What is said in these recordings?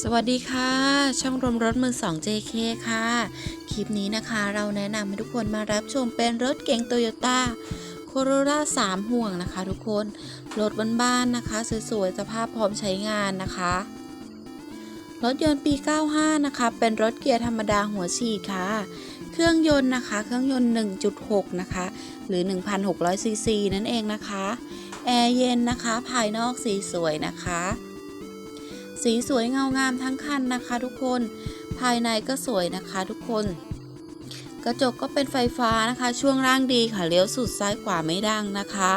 สวัสดีค่ะ ช่องรวมรถมือ2 JK ค่ะ คลิปนี้นะคะ เราแนะนำให้ทุกคนมารับชมเป็นรถเก๋งโตโยต้าโคโรล่า3ห่วงนะคะทุกคน รถบ้านๆนะคะ สวยๆสภาพพร้อมใช้งานนะคะ รถยนต์ปี 95 นะคะ เป็นรถเกียร์ธรรมดาหัวฉีดค่ะ เครื่องยนต์นะคะ เครื่องยนต์ 1.6 นะคะ หรือ 1,600ซีซีนั่นเองนะคะ แอร์เย็นนะคะ ภายนอกสีสวยนะคะ สีสวยเงางามทั้งคันนะคะ ทุกคน ภายในก็สวยนะคะ ทุกคน กระจกก็เป็นไฟฟ้านะคะ ช่วงล่างดีค่ะเลี้ยวสุดซ้ายขวาไม่ดังนะคะ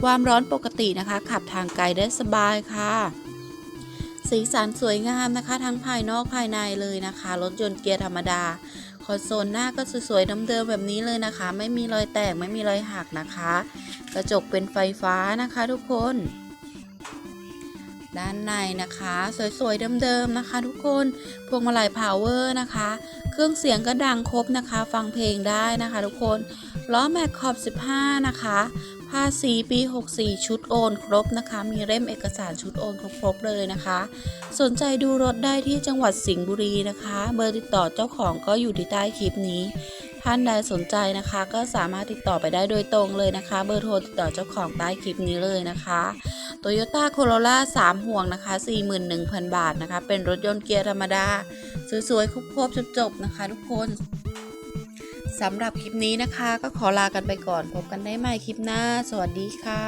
ความร้อนปกตินะคะ ขับทางไกลได้สบายค่ะ สีสันสวยงามนะคะ ทั้งภายนอกภายในเลยนะคะ รถยนต์เกียร์ธรรมดาคอนโซลหน้าก็สวยๆเดิมๆแบบนี้เลยนะคะ ไม่มีรอยแตกไม่มีรอยหักนะคะ กระจกเป็นไฟฟ้านะคะ ทุกคน ด้านในนะคะ สวยๆเดิมๆนะคะ ทุกคนพวงมาลัยพาวเวอร์นะคะ เครื่องเสียงก็ดังครบนะคะ ฟังเพลงได้นะคะ ทุกคนล้อแม็กขอบ 15 นะคะภาษีปี 64 ชุดโอนครบนะคะ มีเล่มเอกสารชุดโอนครบๆเลยนะคะ สนใจดูรถได้ที่จังหวัดสิงห์บุรีนะคะ เบอร์ติดต่อเจ้าของก็อยู่ที่ใต้คลิปนี้ ท่านใดสนใจนะคะ ก็สามารถติดต่อไปได้โดยตรงเลยนะคะ เบอร์โทรติดต่อเจ้าของใต้คลิปนี้เลยนะคะ Toyota Corolla 3ห่วงนะคะ 41,000 บาทนะคะ เป็นรถยนต์เกียร์ธรรมดา สวยๆ ครบๆจบๆนะคะ ทุกคนสำหรับคลิปนี้นะคะ ก็ขอลากันไปก่อน พบกันได้ใหม่คลิปหน้า สวัสดีค่ะ